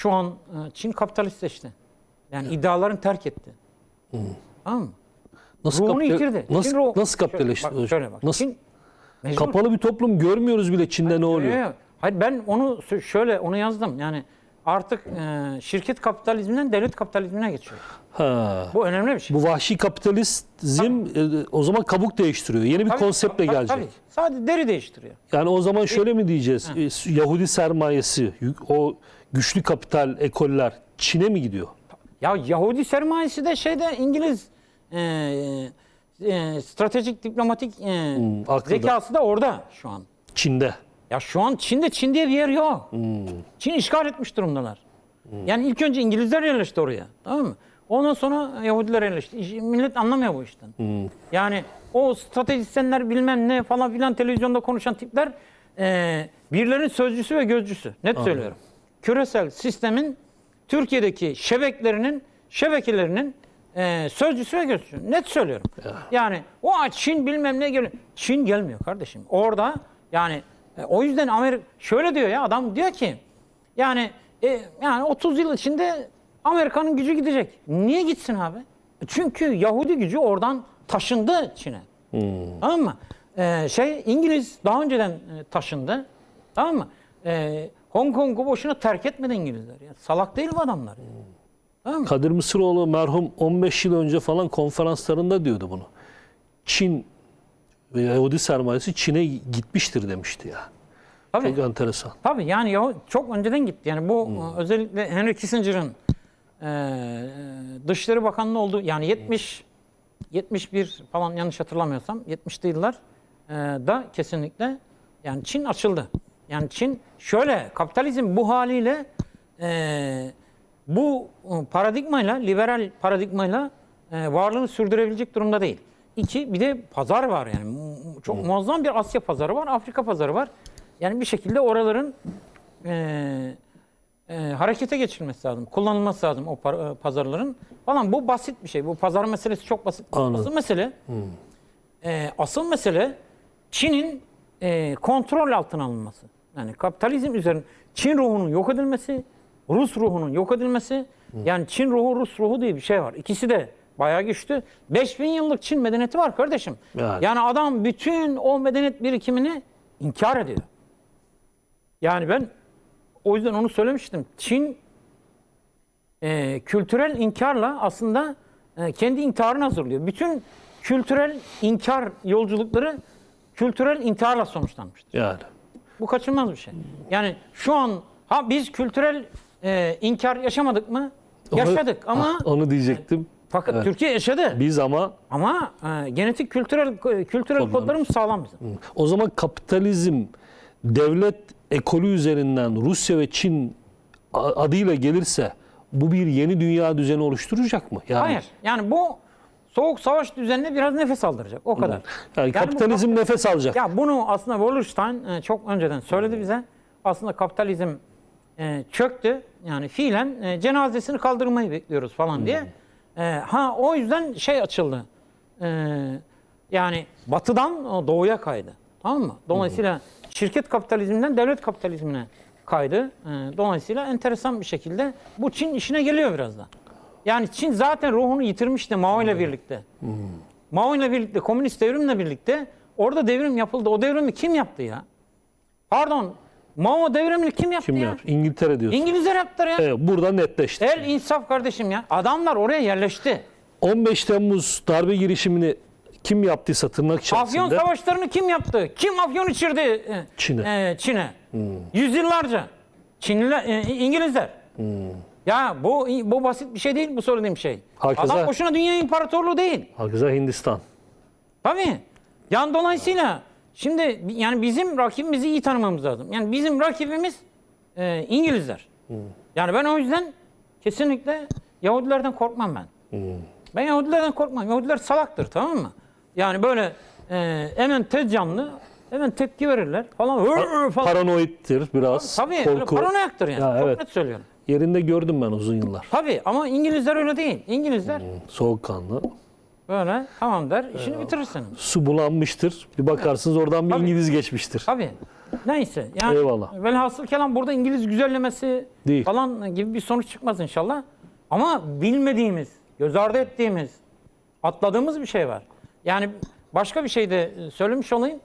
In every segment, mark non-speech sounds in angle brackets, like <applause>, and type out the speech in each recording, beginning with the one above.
Şu an e, Çin kapitalistleşti. Yani iddialarını terk etti. Tamam mı? Nasıl Ruhunu kapital- yitirdi. Nasıl Çin ruh- nasıl kapitalist? Şöyle bak, şöyle bak. Nasıl Çin mecbur. kapalı bir toplum görmüyoruz bile Çin'de ne oluyor? Yok. Hayır ben onu şöyle onu yazdım. Yani artık e, şirket kapitalizminden devlet kapitalizmine geçiyor. Ha. Bu önemli bir şey. Bu vahşi kapitalizm e, o zaman kabuk değiştiriyor. Yeni bir Tabii, konseptle tabii, gelecek. Tabii. Sadece deri değiştiriyor. Yani o zaman şöyle mi diyeceğiz? E, Yahudi sermayesi, o güçlü kapital ekoller Çin'e mi gidiyor? Ya Yahudi sermayesi de şeyde İngiliz e, e, stratejik diplomatik e, da. zekası da orada şu an. Çin'de. Ya şu an Çin'de Çin diye bir yer yok. Çin işgal etmiş durumdalar. Yani ilk önce İngilizler yerleşti oraya. Tamam mı? Ondan sonra Yahudiler yerleşti. İş- Millet anlamıyor bu işten. Yani o stratejistler bilmem ne falan filan televizyonda konuşan tipler e, birilerinin sözcüsü ve gözcüsü. Net söylüyorum. Küresel sistemin Türkiye'deki şebeklerinin, şebekelerinin e, sözcüsü ve gözcüsü. Net söylüyorum. Yani o Çin bilmem ne geliyor. Çin gelmiyor kardeşim. Orada yani e, o yüzden Amerika şöyle diyor ya adam diyor ki yani e, yani 30 yıl içinde Amerika'nın gücü gidecek. Niye gitsin abi? Çünkü Yahudi gücü oradan taşındı Çin'e. Tamam mı? Ee, şey İngiliz daha önceden e, taşındı. Tamam mı? Ee, Hong Kong'u boşuna terk etmedi İngilizler. Ya. Salak değil bu adamlar. ya. Kadir Mısıroğlu merhum 15 yıl önce falan konferanslarında diyordu bunu. Çin ve Yahudi sermayesi Çin'e gitmiştir demişti ya. Tabii. Çok enteresan. Tabii yani çok önceden gitti. Yani bu e, özellikle Henry Kissinger'ın e, Dışişleri Bakanlığı olduğu yani 70 71 falan yanlış hatırlamıyorsam 70'li yıllar e, da kesinlikle yani Çin açıldı. Yani Çin şöyle kapitalizm bu haliyle e, bu e, paradigmayla liberal paradigmayla e, varlığını sürdürebilecek durumda değil. İki bir de pazar var yani çok muazzam bir Asya pazarı var, Afrika pazarı var. Yani bir şekilde oraların e, e, harekete geçirilmesi lazım, kullanılması lazım o par- e, pazarların falan. Bu basit bir şey. Bu pazar meselesi çok basit. Anladım. Asıl mesele e, asıl mesele Çin'in e, kontrol altına alınması. Yani kapitalizm üzerine Çin ruhunun yok edilmesi, Rus ruhunun yok edilmesi. Yani Çin ruhu, Rus ruhu diye bir şey var. İkisi de bayağı güçlü. 5000 yıllık Çin medeniyeti var kardeşim. Yani. yani adam bütün o medeniyet birikimini inkar ediyor. Yani ben o yüzden onu söylemiştim. Çin e, kültürel inkarla aslında e, kendi intiharını hazırlıyor. Bütün kültürel inkar yolculukları kültürel intiharla sonuçlanmıştır. Yani. Bu kaçınılmaz bir şey. Yani şu an ha biz kültürel e, inkar yaşamadık mı? Yaşadık ama Ah, onu diyecektim. fakat Türkiye yaşadı. Biz ama Ama e, genetik kültürel kültürel Kodlarımız. kodlarımız sağlam bizim. o zaman kapitalizm devlet ekolü üzerinden Rusya ve Çin adıyla gelirse bu bir yeni dünya düzeni oluşturacak mı? Yani, Hayır. Yani bu soğuk savaş düzenine biraz nefes aldıracak. O kadar. <laughs> Yani bu kapitalizm kap- nefes alacak. Ya bunu aslında Wallerstein e, çok önceden söyledi bize. Aslında kapitalizm e, çöktü. Yani fiilen e, cenazesini kaldırmayı bekliyoruz falan diye. E, ha o yüzden şey açıldı. E, yani batıdan doğuya kaydı. Tamam mı? Dolayısıyla şirket kapitalizminden devlet kapitalizmine kaydı. E, dolayısıyla enteresan bir şekilde bu Çin işine geliyor biraz da. Yani Çin zaten ruhunu yitirmişti Mao ile birlikte. Mao ile birlikte, komünist devrimle birlikte orada devrim yapıldı. O devrimi kim yaptı ya? Pardon, Mao devrimini kim yaptı Kim ya? yapar? İngiltere diyorsun. İngilizler yaptılar ya. Evet, burada netleşti. El insaf kardeşim ya. Adamlar oraya yerleşti. 15 Temmuz darbe girişimini kim yaptıysa tırnak Afyon içerisinde savaşlarını kim yaptı? Kim afyon içirdi e, Çin'e. e, Çin'e? Yüzyıllarca. Çinliler, e, İngilizler. Ya bu bu basit bir şey değil bu söylediğim şey. Hakeza- Adam boşuna dünya imparatorluğu değil. Hakeza Hindistan. Tabii. Yani dolayısıyla şimdi yani bizim rakibimizi iyi tanımamız lazım. Yani bizim rakibimiz e, İngilizler. Yani ben o yüzden kesinlikle Yahudilerden korkmam ben. Ben Yahudilerden korkmam. Yahudiler salaktır tamam mı? Yani böyle e, hemen tez canlı hemen tepki verirler falan. Hır falan. Paranoidtir biraz. Tabii korku. paranoyaktır yani. Ya, evet. net söylüyorum. Yerinde gördüm ben uzun yıllar. Tabii ama İngilizler öyle değil. İngilizler Soğukkanlı. Böyle tamam der. işini bitirirsin. Su bulanmıştır. Bir bakarsınız oradan bir Tabii. İngiliz geçmiştir. Tabii. Neyse. Yani Eyvallah. Velhasıl kelam burada İngiliz güzellemesi Değil. falan gibi bir sonuç çıkmaz inşallah. Ama bilmediğimiz, göz ardı ettiğimiz, atladığımız bir şey var. Yani başka bir şey de söylemiş olayım.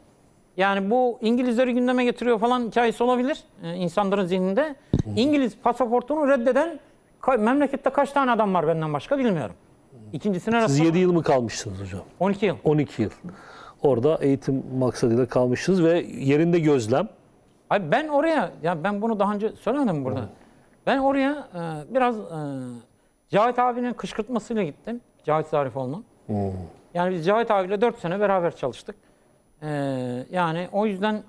Yani bu İngilizleri gündeme getiriyor falan hikayesi olabilir e, insanların zihninde. İngiliz pasaportunu reddeden ka- memlekette kaç tane adam var benden başka bilmiyorum. İkincisine Siz rastlamadım. 7 yıl mı kalmışsınız hocam? 12 yıl. 12 yıl. Orada eğitim maksadıyla kalmışsınız ve yerinde gözlem. Abi ben oraya, ya ben bunu daha önce söylemedim mi burada. Ben oraya e, biraz e, Cahit abinin kışkırtmasıyla gittim. Cahit Zarifoğlu'nun. Yani biz Cahit abiyle 4 sene beraber çalıştık. E, yani o yüzden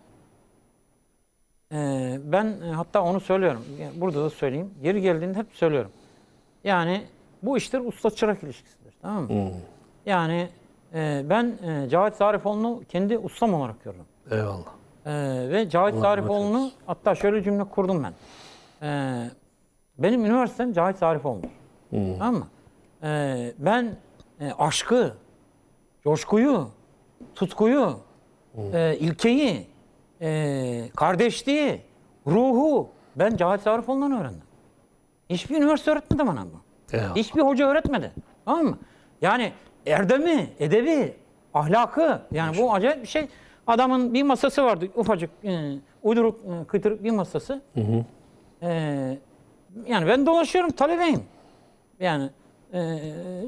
e, ben e, hatta onu söylüyorum. Burada da söyleyeyim. Yeri geldiğinde hep söylüyorum. Yani bu işler usta çırak ilişkisidir. Tamam mı? Yani e, ben e, Cahit Zarifoğlu'nu kendi ustam olarak görüyorum. Eyvallah. Ee, ve Cahit Allah Zarifoğlu'nu hatta şöyle cümle kurdum ben. Ee, benim üniversitem Cahit Zarifoğlu'dur. Tamam mı? Ee, ben e, aşkı, coşkuyu, tutkuyu, e, ilkeyi, e, kardeşliği, ruhu ben Cahit Zarifoğlu'ndan öğrendim. Hiçbir üniversite öğretmedi bana bu. Eyvallah. Hiçbir hoca öğretmedi. Tamam mı? Yani erdemi, edebi, ahlakı yani bu acayip bir şey. Adamın bir masası vardı ufacık e, uyduruk e, kıtırık bir masası. E, yani ben dolaşıyorum talebeyim. Yani e,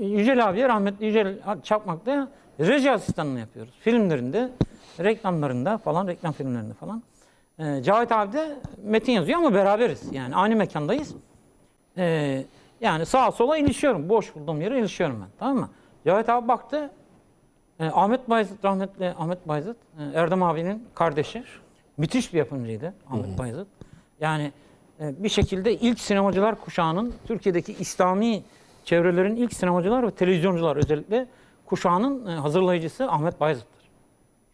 Yücel abiye rahmetli Yücel Çakmak'ta reji asistanlığı yapıyoruz. Filmlerinde, reklamlarında falan, reklam filmlerinde falan. E, Cahit abi de metin yazıyor ama beraberiz. Yani aynı mekandayız. Ee, yani sağa sola ilişiyorum. Boş bulduğum yere ilişiyorum ben. Tamam mı? Cahit abi baktı. e, Ahmet Bayezid, rahmetli Ahmet Bayezid, e, Erdem abinin kardeşi. Müthiş bir yapımcıydı Ahmet Bayezid. Yani e, bir şekilde ilk sinemacılar kuşağının, Türkiye'deki İslami çevrelerin ilk sinemacılar ve televizyoncular özellikle kuşağının e, hazırlayıcısı Ahmet Bayezid'dir.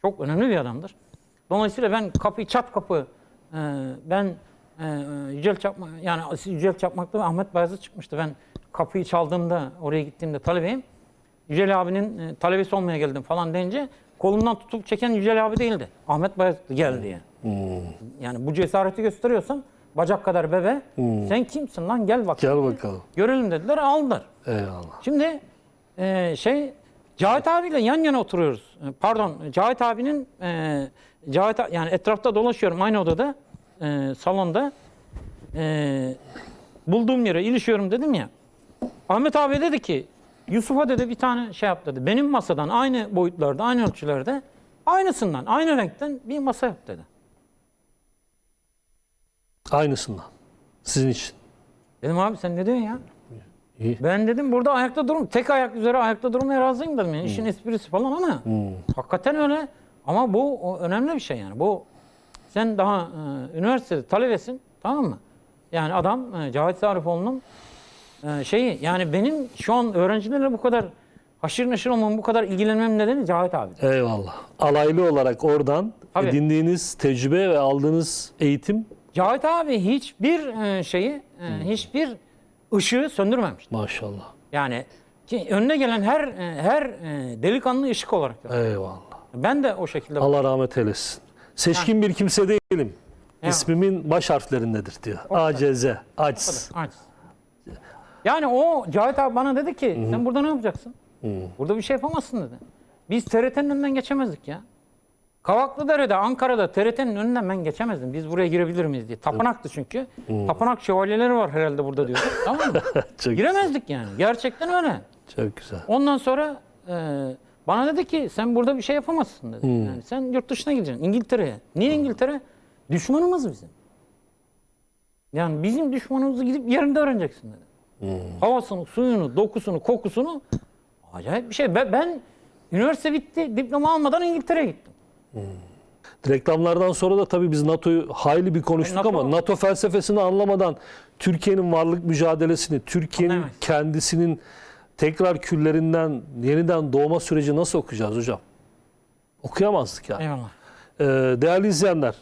Çok önemli bir adamdır. Dolayısıyla ben kapıyı çat kapı e, ben e, Yücel Çakmak yani Yücel Çakmak'ta ve Ahmet Bayezid çıkmıştı. Ben kapıyı çaldığımda oraya gittiğimde talebeyim. Yücel abinin e, talebesi olmaya geldim falan deyince kolumdan tutup çeken Yücel abi değildi. Ahmet Bayezid geldi yani. Yani bu cesareti gösteriyorsan bacak kadar bebe sen kimsin lan gel bak. Gel bakalım. Görelim dediler aldılar. Eyvallah. Şimdi e, şey Cahit abiyle yan yana oturuyoruz. E, Pardon Cahit abinin e, Cahit yani etrafta dolaşıyorum aynı odada e, salonda e, bulduğum yere ilişiyorum dedim ya. Ahmet abi dedi ki Yusuf'a dedi bir tane şey yap dedi. Benim masadan aynı boyutlarda aynı ölçülerde aynısından aynı renkten bir masa yap dedi. Aynısından. Sizin için. Dedim abi sen ne diyorsun ya? İyi. Ben dedim burada ayakta durum, tek ayak üzere ayakta durmaya razıyım dedim. Yani işin esprisi falan ama hakikaten öyle. Ama bu o önemli bir şey yani. Bu sen daha e, üniversitede talebesin tamam mı? Yani adam e, Cahit Zarifoğlu'nun e, şeyi yani benim şu an öğrencilerle bu kadar haşır neşir olmam, bu kadar ilgilenmem nedeni Cahit abi. Eyvallah. Alaylı olarak oradan Tabii. edindiğiniz tecrübe ve aldığınız eğitim Cahit abi hiçbir e, şeyi, e, hiçbir ışığı söndürmemiş. maşallah. Yani ki önüne gelen her e, her e, delikanlı ışık olarak görüyor. Eyvallah. Ben de o şekilde Allah rahmet eylesin. Seçkin bir kimse değilim. Evet. İsmimin baş harflerindedir diyor. ACZ. Aciz. Yani o Cahit abi bana dedi ki sen burada ne yapacaksın? Burada bir şey yapamazsın dedi. Biz TRT'nin önünden geçemezdik ya. Kavaklıdere'de, Ankara'da TRT'nin önünden ben geçemezdim. Biz buraya girebilir miyiz diye. Tapınaktı çünkü. Tapınak şövalyeleri var herhalde burada diyordu. <laughs> tamam mı? Çok, Giremezdik yani. Gerçekten öyle. çok güzel. Ondan sonra e, bana dedi ki sen burada bir şey yapamazsın dedi. Yani sen yurt dışına gideceksin. İngiltere'ye. Niye İngiltere? Düşmanımız bizim. Yani bizim düşmanımızı gidip yerinde öğreneceksin dedi. Havasını, suyunu, dokusunu, kokusunu acayip bir şey. Ben, ben üniversite bitti, diploma almadan İngiltere'ye gittim. Reklamlardan sonra da tabii biz NATO'yu hayli bir konuştuk NATO- ama NATO felsefesini anlamadan Türkiye'nin varlık mücadelesini, Türkiye'nin kendisinin tekrar küllerinden yeniden doğma süreci nasıl okuyacağız hocam? Okuyamazdık yani. Eyvallah. Ee, değerli izleyenler,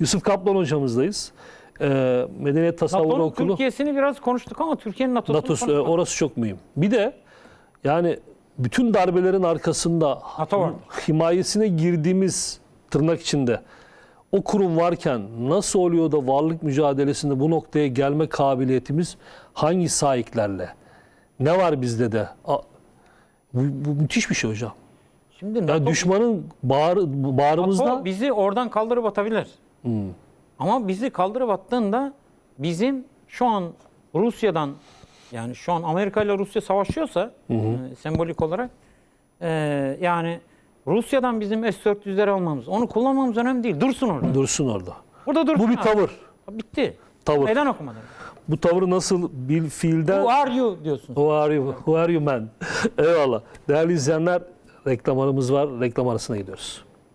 Yusuf Kaplan hocamızdayız. Ee, Medeniyet Tasavvuru NATO'nun Okulu. Türkiye'sini biraz konuştuk ama Türkiye'nin NATO'sunu NATO'su e, konuşmadık. orası çok mühim. Bir de yani bütün darbelerin arkasında NATO var. himayesine girdiğimiz tırnak içinde o kurum varken nasıl oluyor da varlık mücadelesinde bu noktaya gelme kabiliyetimiz hangi sahiplerle? Ne var bizde de? A- Bu, bu müthiş bir şey hocam. Şimdi Ya NATO, düşmanın bağrı, bağrımızda NATO bizi oradan kaldırıp atabilir. Ama bizi kaldırıp attığında bizim şu an Rusya'dan yani şu an Amerika ile Rusya savaşıyorsa e, sembolik olarak e, yani Rusya'dan bizim S-400'leri almamız, onu kullanmamız önemli değil. Dursun orada. dursun orada. Burada dursun. Bu bir abi. tavır. Bitti. Tavır. Neden okumadın? Bu tavır nasıl bir fiilden Who are you diyorsun. Who are you? Who are you man? <laughs> Eyvallah. Değerli izleyenler reklam aramız var. Reklam arasına gidiyoruz.